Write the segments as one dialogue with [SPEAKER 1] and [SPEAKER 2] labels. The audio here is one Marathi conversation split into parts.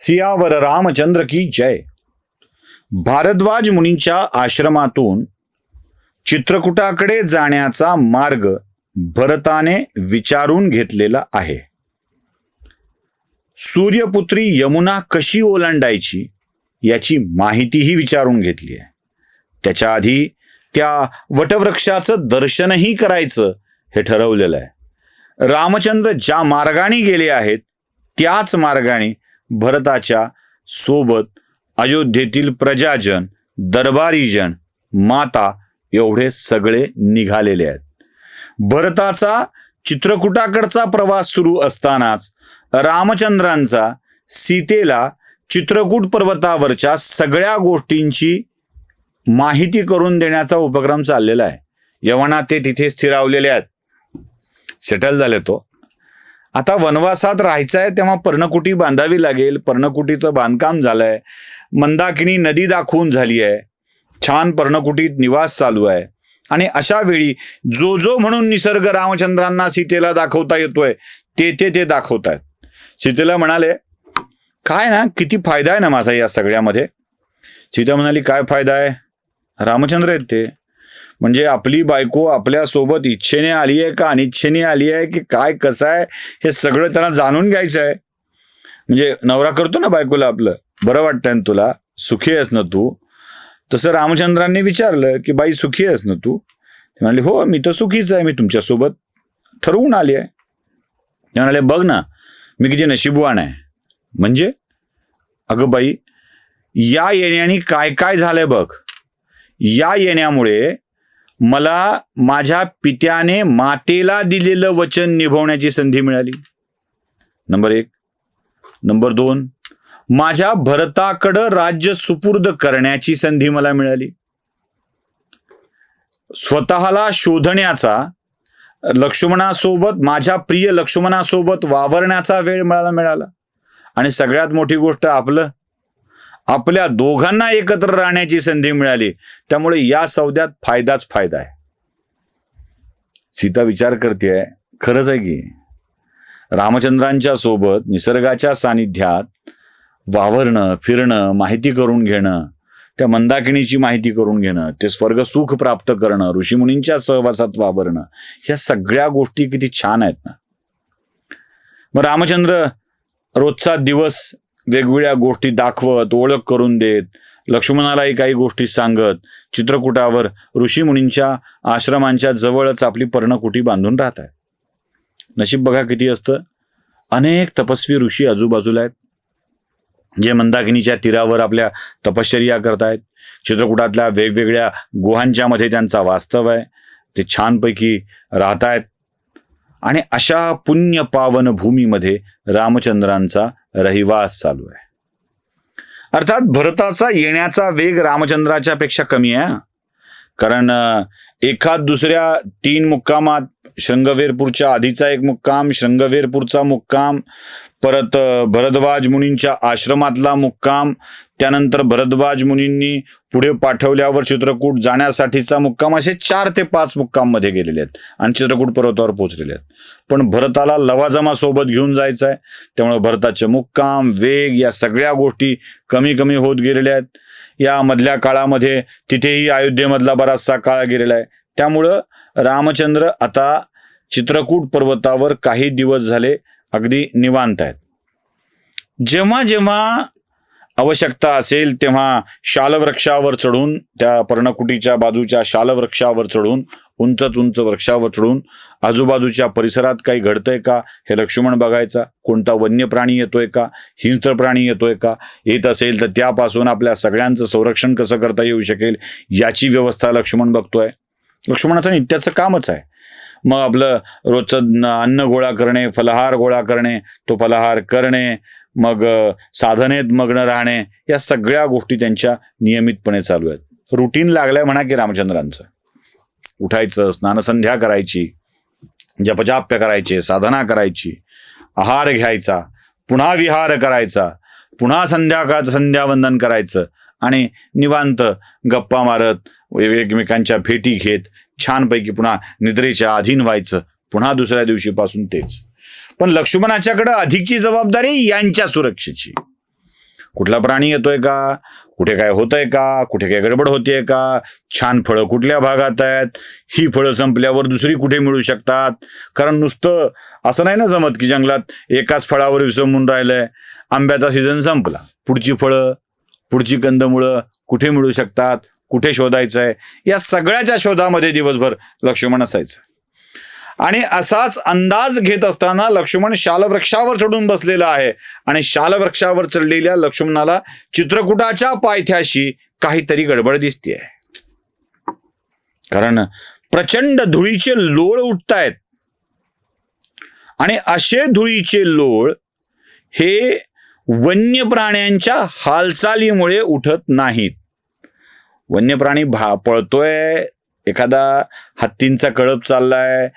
[SPEAKER 1] सियावर रामचंद्र की जय. भारद्वाज मुनींच्या आश्रमातून चित्रकुटाकडे जाण्याचा मार्ग भरताने विचारून घेतलेला आहे. सूर्यपुत्री यमुना कशी ओलांडायची याची माहितीही विचारून घेतली आहे. त्याच्या आधी त्या वटवृक्षाचं दर्शनही करायचं हे ठरवलेलं आहे. रामचंद्र ज्या मार्गाने गेले आहेत त्याच मार्गाने भरताच्या सोबत अयोध्येतील प्रजाजन दरबारीजन माता एवढे सगळे निघालेले आहेत. भरताचा चित्रकूटाकडचा प्रवास सुरू असतानाच रामचंद्रांचा सीतेला चित्रकूट पर्वतावरच्या सगळ्या गोष्टींची माहिती करून देण्याचा उपक्रम चाललेला आहे. यवना ते तिथे स्थिरावलेले आहेत. सेटल झाले तो. आता वनवासात राहायचं आहे तेव्हा पर्णकुटी बांधावी लागेल. पर्णकुटीचं बांधकाम झालंय. मंदाकिनी नदी दाखवून झाली आहे छान पर्णकुटीत निवास चालू आहे. आणि अशा वेळी जो जो म्हणून निसर्ग रामचंद्रांना सीतेला दाखवता येतोय ते ते ते दाखवतायत. सीतेला म्हणाले काय ना किती फायदा आहे ना माझा या सगळ्यामध्ये? सीता म्हणाली काय फायदा आहे? रामचंद्र आहेत ते. म्हणजे आपली बायको आपल्यासोबत इच्छेने आली आहे का अनिच्छेने आली आहे की काय कसं आहे हे सगळं त्यांना जाणून घ्यायचं आहे. म्हणजे नवरा करतो ना बायकोला आपलं बरं वाटतंय ना तुला सुखी आहेस ना तू? तसं रामचंद्रांनी विचारलं की बाई सुखी आहेस ना तू? म्हणाले हो मी तर सुखीच आहे मी तुमच्यासोबत ठरवून आली आहे. ते म्हणाले बघ ना मी किती नशीबवान आहे. म्हणजे अगं बाई या येण्याने काय काय झालंय बघ. या येण्यामुळे मला माझ्या पित्याने मातेला दिलेलं वचन निभवण्याची संधी मिळाली. नंबर एक. नंबर दोन. माझ्या भरताकडं राज्य सुपूर्द करण्याची संधी मला मिळाली. स्वतःला शोधण्याचा लक्ष्मणासोबत माझ्या प्रिय लक्ष्मणासोबत वावरण्याचा वेळ मला मिळाला. आणि सगळ्यात मोठी गोष्ट आपलं आपल्या दोघांना एकत्र राहण्याची संधी मिळाली. त्यामुळे या सौद्यात फायदाच फायदा आहे. सीता विचार करते खरंच आहे की? रामचंद्रांच्या सोबत निसर्गाच्या सानिध्यात वावरणं फिरणं माहिती करून घेणं त्या मंदाकिनीची माहिती करून घेणं ते स्वर्ग सुख प्राप्त करणं ऋषीमुनींच्या सहवासात वावरणं ह्या सगळ्या गोष्टी किती छान आहेत ना. मग रामचंद्र रोजचा दिवस वेगवेगळ्या गोष्टी दाखवत ओळख करून देत. लक्ष्मणालाही काही गोष्टी सांगत. चित्रकूटावर ऋषीमुनींच्या आश्रमांच्या जवळच आपली पर्णकुटी बांधून राहत आहे नशीब बघा किती असतं. अनेक तपस्वी ऋषी आजूबाजूला आहेत. जे मंदाकिनीच्या तीरावर आपल्या तपश्चर्या करतायत. चित्रकूटातल्या वेगवेगळ्या गुहांच्या मध्ये त्यांचा वास्तव आहे. ते छानपैकी राहतायत. आणि अशा पुण्य पावन भूमीमध्ये रामचंद्रांचा रहिवास चालू आहे. अर्थात भरताचा येण्याचा वेग रामचंद्राच्या पेक्षा कमी आहे कारण एखाद दुसऱ्या तीन मुक्कामात शृंगवेरपूरच्या आधीचा एक मुक्काम शृंगवेरपूरचा मुक्काम परत भरद्वाज मुनींच्या आश्रमातला मुक्काम त्यानंतर भरद्वाज मुनींनी पुढे पाठवल्यावर चित्रकूट जाण्यासाठीचा मुक्काम असे चार ते पाच मुक्काममध्ये गेलेले आहेत आणि चित्रकूट पर्वतावर पोहोचलेले आहेत. पण भरताला लवाजमा सोबत घेऊन जायचं आहे त्यामुळे भरताचे मुक्काम वेग या सगळ्या गोष्टी कमी कमी होत गेलेल्या आहेत. या मधल्या काळामध्ये तिथेही अयोध्येमधला बराचसा काळ गेलेला आहे. त्यामुळं रामचंद्र आता चित्रकूट पर्वतावर काही दिवस झाले अगदी निवांत आहेत. जेव्हा जेव्हा आवश्यकता असेल तेव्हा शालवृक्षावर चढून त्या पर्णकुटीच्या बाजूच्या शालवृक्षावर चढून उंचच उंच वृक्षावर चढून आजूबाजूच्या परिसरात काही घडतंय का? हे लक्ष्मण बघायचा. कोणता वन्य प्राणी येतोय का? हिंस्र प्राणी येतोय का? येत असेल तर त्यापासून आपल्या सगळ्यांचं संरक्षण कसं करता येऊ शकेल? याची व्यवस्था लक्ष्मण बघतोय. लक्ष्मणाचं नित्याचं कामच आहे. मग आपलं रोजचं अन्न गोळा करणे फलहार गोळा करणे तो फलहार करणे मग साधनेत मग्न राहणे या सगळ्या गोष्टी त्यांच्या नियमितपणे चालू आहेत. रुटीन लागलाय म्हणा की रामचंद्रांचं. उठायचं स्नानसंध्या करायची जपजाप्य करायचे साधना करायची आहार घ्यायचा पुन्हा विहार करायचा पुन्हा संध्याकाळचं संध्यावंदन करायचं आणि निवांत गप्पा मारत एकमेकांच्या भेटी घेत छानपैकी पुन्हा निद्रेच्या अधीन व्हायचं. पुन्हा दुसऱ्या दिवशीपासून तेच. पण लक्ष्मणाच्याकडं अधिकची जबाबदारी यांच्या सुरक्षेची. कुठला प्राणी येतोय का? कुठे काय होतंय का? कुठे काय गडबड होतीये का? छान फळं कुठल्या भागात आहेत? ही फळं संपल्यावर दुसरी कुठे मिळू शकतात? कारण नुसतं असं नाही ना जमत की जंगलात एकाच फळावर विसंबून राहिलंय. आंब्याचा सीझन संपला. पुढची फळं पुढची कंदमुळं कुठे मिळू शकतात? कुठे शोधायचं आहे या सगळ्याच्या शोधामध्ये दिवसभर लक्ष्मण असायचं. आणि असाच अंदाज घेत असताना लक्ष्मण शालवृक्षावर चढून बसलेला आहे. आणि शालवृक्षावर चढलेल्या लक्ष्मणाला चित्रकूटाच्या पायथ्याशी काहीतरी गडबड दिसते कारण प्रचंड धुळीचे लोळ उठतायत. आणि असे धुळीचे लोळ हे वन्य प्राण्यांच्या हालचालीमुळे उठत नाहीत. वन्य प्राणी भा पळतोय एखादा हत्तींचा कळप चाललाय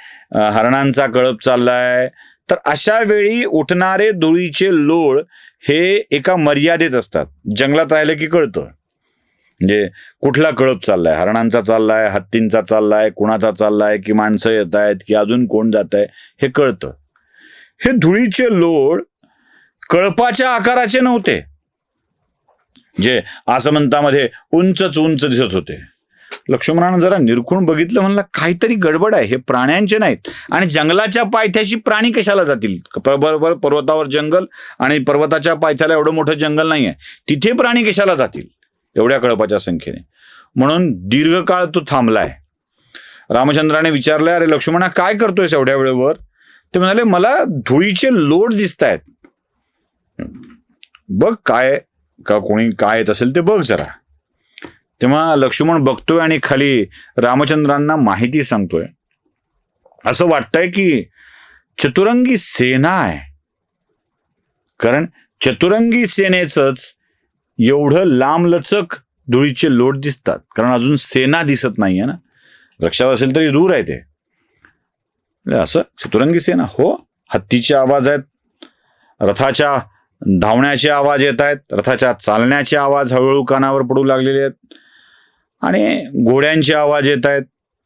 [SPEAKER 1] हरणांचा कळप चाललाय तर अशा वेळी उठणारे धुळीचे लोळ हे एका मर्यादेत असतात. जंगलात राहिलं की कळतं. म्हणजे कुठला कळप चाललाय? हरणांचा चाललाय हत्तींचा चाललाय कुणाचा चाललाय की माणसं येत आहेत की अजून कोण जात आहे हे कळतं. हे धुळीचे लोळ कळपाच्या आकाराचे नव्हते. जे आसमंतामध्ये उंचच उंच दिसत होते. लक्ष्मणानं जरा निरखून बघितलं म्हणलं काहीतरी गडबड आहे हे प्राण्यांचे नाहीत. आणि जंगलाच्या पायथ्याशी प्राणी कशाला जातील? बरोबर पर्वतावर जंगल आणि पर्वताच्या पायथ्याला एवढं मोठं जंगल नाही आहे तिथे प्राणी कशाला जातील? एवढ्या कळपाच्या संख्येने. म्हणून दीर्घकाळ तो थांबलाय. रामचंद्राने विचारलं अरे लक्ष्मणा काय करतोयस एवढ्या वेळेवर? ते म्हणाले मला धुळीचे लोट दिसत आहेत बघ काय का कोणी काय येत असेल ते बघ जरा. तेव्हा लक्ष्मण बघतोय आणि खाली रामचंद्रांना माहिती सांगतोय. असं वाटतंय की चतुरंगी सेना आहे. कारण चतुरंगी सेनेचंच एवढं लांबलचक धुळीचे लोट दिसतात. कारण अजून सेना दिसत नाहीये ना. रक्षावर असेल तरी दूर आहे ते. असं चतुरंगी सेना. हो हत्तीचे आवाज आहेत. रथाच्या धावण्याचे आवाज येत आहेत रथाच्या चालण्याचे आवाज हळूहळू कानावर पडू लागलेले आहेत. आणि घोड्यांचे आवाज येत आहेत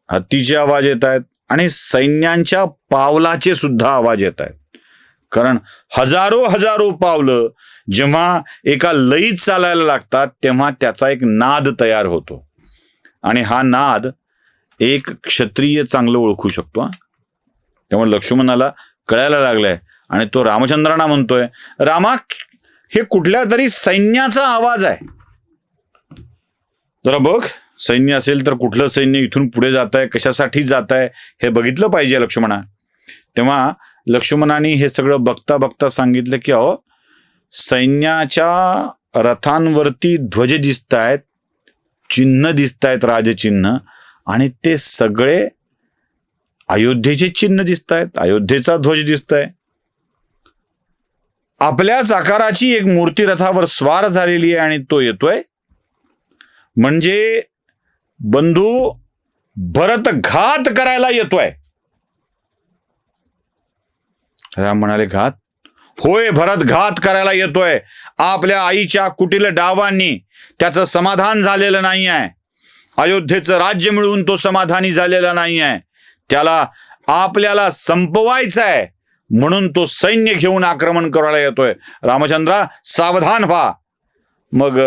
[SPEAKER 1] हत्तीचे आवाज येत आहेत आणि सैन्यांच्या पावलाचे सुद्धा आवाज येत आहेत. कारण हजारो हजारो पावलं जेव्हा एका लईत चालायला लागतात तेव्हा त्याचा एक नाद तयार होतो. आणि हा नाद एक क्षत्रिय चांगलं ओळखू शकतो तेव्हा त्यामुळे लक्ष्मणाला कळायला लागलाय आणि तो रामचंद्रांना म्हणतोय रामा हे कुठल्या तरी सैन्याचा आवाज आहे. जरा बघ सैन्य असेल तर कुठलं सैन्य इथून पुढे जात आहे कशासाठी जात आहे हे बघितलं पाहिजे लक्ष्मणा तेव्हा लक्ष्मणाने हे सगळं बघता बघता सांगितलं की अहो सैन्याच्या रथांवरती ध्वज दिसत आहेत चिन्ह दिसत आहेत राजचिन्ह आणि ते सगळे अयोध्येचे चिन्ह दिसत आहेत अयोध्येचा ध्वज दिसत आहे आपल्याच आकाराची एक मूर्ती रथावर स्वार झालेली आहे आणि तो येतोय. म्हणजे बंधू भरत घात करायला येतोय. राम म्हणाले घात? होय भरत घात करायला येतोय. आपल्या आईच्या कुटील डावांनी त्याचं समाधान झालेलं नाही आहे. अयोध्येचं राज्य मिळवून तो समाधानी झालेला नाही आहे. त्याला आपल्याला संपवायचं आहे म्हणून तो सैन्य घेऊन आक्रमण करायला येतोय. रामचंद्रा सावधान व्हा. मग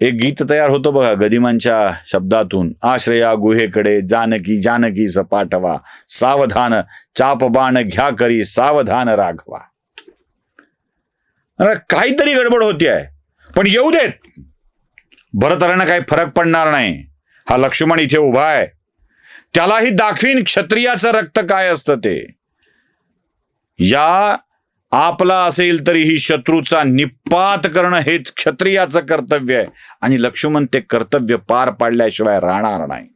[SPEAKER 1] एक गीत तयार होतं बघा गदिमांच्या शब्दातून. आश्रया गुहेकडे जानकी जानकी पाठवा. सावधान चापबाण घ्या करी सावधान राघवा. काहीतरी गडबड होती आहे पण येऊ देत. भरतऱ्यांना काही फरक पडणार नाही. हा लक्ष्मण इथे उभा आहे. त्यालाही दाखवीन क्षत्रियाचं रक्त काय असतं ते. या आपला असेल तरीही शत्रूचा निपात करणं हेच क्षत्रियाचं कर्तव्य आहे. आणि लक्ष्मण ते कर्तव्य पार पाडल्याशिवाय राहणार नाही.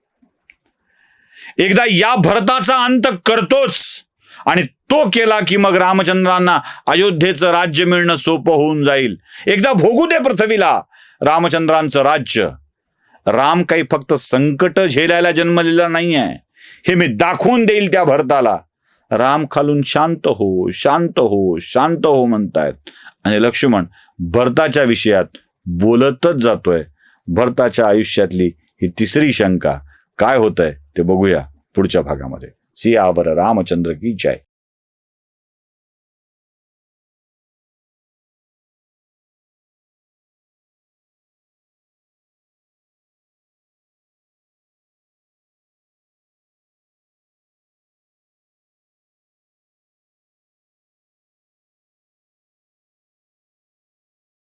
[SPEAKER 1] एकदा या भरताचा अंत करतोच. आणि तो केला की मग रामचंद्रांना अयोध्येचं राज्य मिळणं सोपं होऊन जाईल. एकदा भोगू दे पृथ्वीला रामचंद्रांचं राज्य. राम काही फक्त संकट झेलायला जन्मलेला नाही आहे हे मी दाखवून देईल त्या भरताला. राम खालून शांत हो शांत हो शांत हो म्हणतायत. आणि लक्ष्मण भरताच्या विषयात बोलतच जातोय. भरताच्या आयुष्यातली ही तिसरी शंका काय होत आहे ते बघूया पुढच्या भागामध्ये. सियावर रामचंद्र की जय.